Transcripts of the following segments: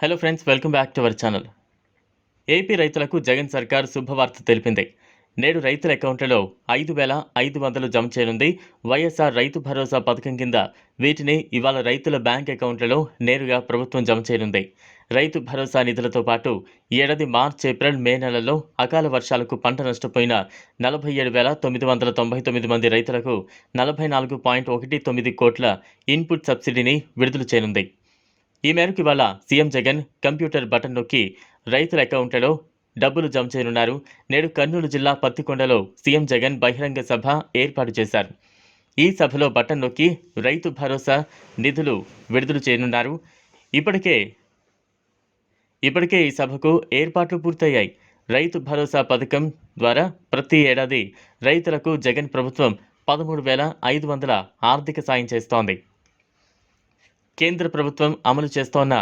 Hello friends welcome back to our channel AP రైతులకు జగన్ సర్కార్ శుభవార్త తెలిపింది. నేడు రైతుల అకౌంట్లలో ఐదు వేల ఐదు వందలు జమ చేయనుంది. వైఎస్ఆర్ రైతు భరోసా పథకం కింద వీటిని ఇవాళ రైతుల బ్యాంక్ అకౌంట్లలో నేరుగా ప్రభుత్వం జమ చేయనుంది. రైతు భరోసా నిధులతో పాటు ఏడాది మార్చ్ ఏప్రిల్ మే నెలల్లో అకాల వర్షాలకు పంట నష్టపోయిన నలభై ఏడు వేల తొమ్మిది వందల తొంభై తొమ్మిది మంది రైతులకు నలభై నాలుగు పాయింట్ ఒకటి తొమ్మిది కోట్ల ఇన్పుట్ సబ్సిడీని విడుదల చేయనుంది. ఈ మేరకు ఇవాళ సీఎం జగన్ కంప్యూటర్ బటన్ నొక్కి రైతుల అకౌంట్లలో డబ్బులు జమ చేయనున్నారు. నేడు కర్నూలు జిల్లా పత్తికొండలో సీఎం జగన్ బహిరంగ సభ ఏర్పాటు చేశారు. ఈ సభలో బటన్ నొక్కి రైతు భరోసా నిధులు విడుదల చేయనున్నారు. ఇప్పటికే ఇప్పటికే ఈ సభకు ఏర్పాట్లు పూర్తయ్యాయి. రైతు భరోసా పథకం ద్వారా ప్రతి ఏడాది రైతులకు జగన్ ప్రభుత్వం పదమూడు వేల ఐదు వందల ఆర్థిక సాయం చేస్తోంది. కేంద్ర ప్రభుత్వం అమలు చేస్తోన్న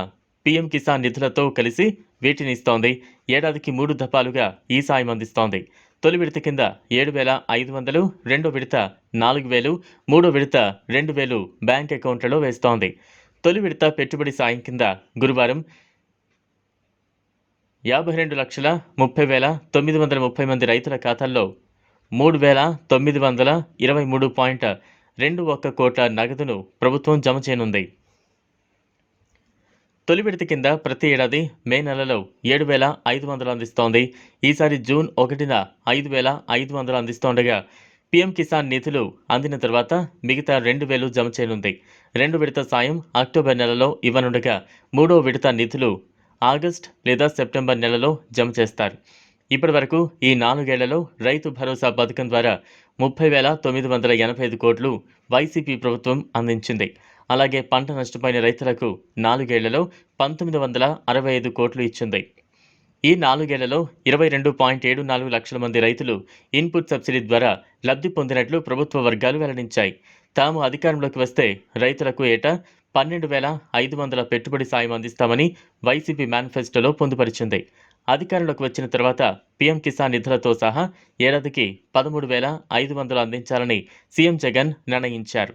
పీఎం కిసాన్ నిధులతో కలిసి వీటిని ఇస్తోంది ఏడాదికి మూడు దఫాలుగా ఈ సాయం అందిస్తోంది. తొలి విడత కింద ఏడు వేల ఐదు వందలు రెండో విడత నాలుగు వేలు మూడో విడత రెండు వేలు బ్యాంక్ అకౌంట్లలో వేస్తోంది. తొలి విడత పెట్టుబడి సాయం కింద గురువారం యాభై రెండు లక్షల ముప్పై వేల తొమ్మిది వందల ముప్పై మంది రైతుల ఖాతాల్లో మూడు వేల తొమ్మిది వందల ఇరవై మూడు పాయింట్ రెండు ఒక్క కోట్ల నగదును ప్రభుత్వం జమ చేయనుంది. తొలి విడత కింద ప్రతి ఏడాది మే నెలలో ఏడు వేల ఐదు వందలు అందిస్తోంది. ఈసారి జూన్ ఒకటిన ఐదు వేల ఐదు వందలు అందిస్తోండగా పీఎం కిసాన్ నిధులు అందిన తర్వాత మిగతా రెండు వేలు జమ చేయనుంది. రెండు విడత సాయం అక్టోబర్ నెలలో ఇవ్వనుండగా మూడో విడత నిధులు ఆగస్ట్ లేదా సెప్టెంబర్ నెలలో జమ చేస్తారు. ఇప్పటి వరకు ఈ నాలుగేళ్ళలో రైతు భరోసా పథకం ద్వారా ముప్పై వేల తొమ్మిది వందల ఎనభై ఐదు కోట్లు వైసీపీ ప్రభుత్వం అందించింది. అలాగే పంట నష్టపోయిన రైతులకు నాలుగేళ్ళలో పంతొమ్మిది వందల అరవై ఐదు కోట్లు ఇచ్చింది. ఈ నాలుగేళ్ళలో ఇరవై రెండు పాయింట్ ఏడు నాలుగు లక్షల మంది రైతులు ఇన్పుట్ సబ్సిడీ ద్వారా లబ్ధి పొందినట్లు ప్రభుత్వ వర్గాలు వెల్లడించాయి. తాము అధికారంలోకి వస్తే రైతులకు ఏటా పన్నెండు వేల ఐదు వందల పెట్టుబడి సాయం అందిస్తామని వైసీపీ మేనిఫెస్టోలో పొందుపరిచింది. అధికారంలోకి వచ్చిన తర్వాత పీఎం కిసాన్ నిధులతో సహా ఏడాదికి పదమూడు వేల ఐదు వందలు అందించాలని సీఎం జగన్ నిర్ణయించారు.